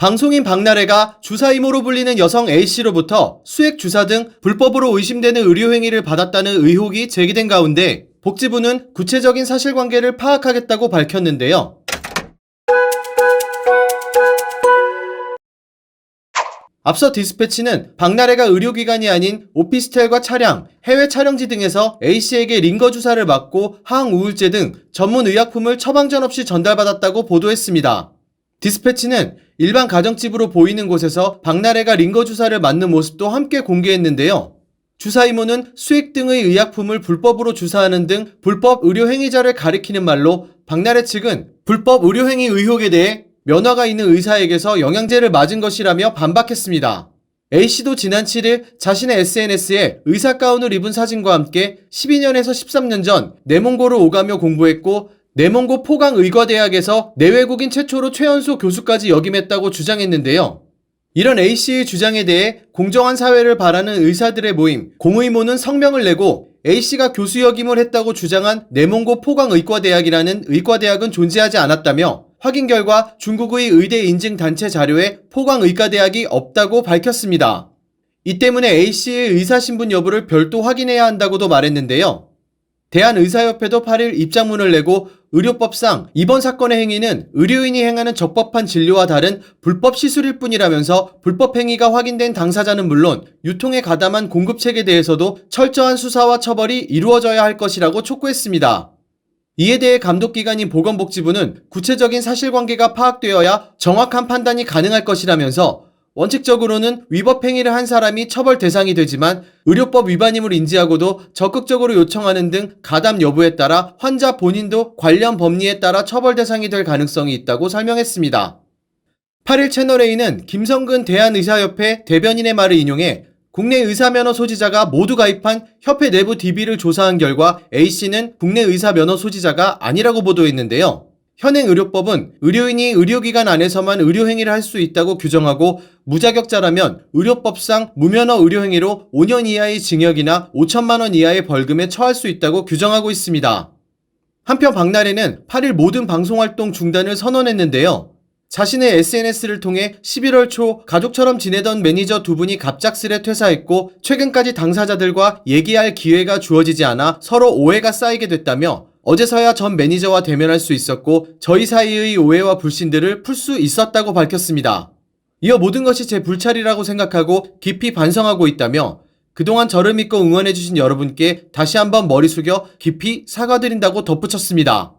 방송인 박나래가 주사 이모로 불리는 여성 A씨로부터 수액 주사 등 불법으로 의심되는 의료 행위를 받았다는 의혹이 제기된 가운데 복지부는 구체적인 사실관계를 파악하겠다고 밝혔는데요. 앞서 디스패치는 박나래가 의료기관이 아닌 오피스텔과 차량, 해외 촬영지 등에서 A씨에게 링거 주사를 맞고 항우울제 등 전문 의약품을 처방전 없이 전달받았다고 보도했습니다. 디스패치는 일반 가정집으로 보이는 곳에서 박나래가 링거 주사를 맞는 모습도 함께 공개했는데요. 주사 이모는 수액 등의 의약품을 불법으로 주사하는 등 불법 의료 행위자를 가리키는 말로 박나래 측은 불법 의료 행위 의혹에 대해 면허가 있는 의사에게서 영양제를 맞은 것이라며 반박했습니다. A씨도 지난 7일 자신의 SNS에 의사 가운을 입은 사진과 함께 12년에서 13년 전 내몽고를 오가며 공부했고 내몽고 포강 의과대학에서 내외국인 최초로 최연소 교수까지 역임했다고 주장했는데요. 이런 A씨의 주장에 대해 공정한 사회를 바라는 의사들의 모임 공의모는 성명을 내고 A씨가 교수 역임을 했다고 주장한 내몽고 포강의과대학이라는 의과대학은 존재하지 않았다며 확인 결과 중국의 의대 인증 단체 자료에 포강의과대학이 없다고 밝혔습니다. 이 때문에 A씨의 의사신분 여부를 별도 확인해야 한다고도 말했는데요. 대한의사협회도 8일 입장문을 내고 의료법상 이번 사건의 행위는 의료인이 행하는 적법한 진료와 다른 불법 시술일 뿐이라면서 불법 행위가 확인된 당사자는 물론 유통에 가담한 공급책에 대해서도 철저한 수사와 처벌이 이루어져야 할 것이라고 촉구했습니다. 이에 대해 감독기관인 보건복지부는 구체적인 사실관계가 파악되어야 정확한 판단이 가능할 것이라면서 원칙적으로는 위법 행위를 한 사람이 처벌 대상이 되지만 의료법 위반임을 인지하고도 적극적으로 요청하는 등 가담 여부에 따라 환자 본인도 관련 법리에 따라 처벌 대상이 될 가능성이 있다고 설명했습니다. 8일 채널A는 김성근 대한의사협회 대변인의 말을 인용해 국내 의사면허 소지자가 모두 가입한 협회 내부 DB를 조사한 결과 A씨는 국내 의사면허 소지자가 아니라고 보도했는데요. 현행 의료법은 의료인이 의료기관 안에서만 의료행위를 할 수 있다고 규정하고 무자격자라면 의료법상 무면허 의료행위로 5년 이하의 징역이나 5천만 원 이하의 벌금에 처할 수 있다고 규정하고 있습니다. 한편 박나래는 8일 모든 방송활동 중단을 선언했는데요. 자신의 SNS를 통해 11월 초 가족처럼 지내던 매니저 두 분이 갑작스레 퇴사했고 최근까지 당사자들과 얘기할 기회가 주어지지 않아 서로 오해가 쌓이게 됐다며 어제서야 전 매니저와 대면할 수 있었고 저희 사이의 오해와 불신들을 풀 수 있었다고 밝혔습니다. 이어 모든 것이 제 불찰이라고 생각하고 깊이 반성하고 있다며 그동안 저를 믿고 응원해주신 여러분께 다시 한번 머리 숙여 깊이 사과드린다고 덧붙였습니다.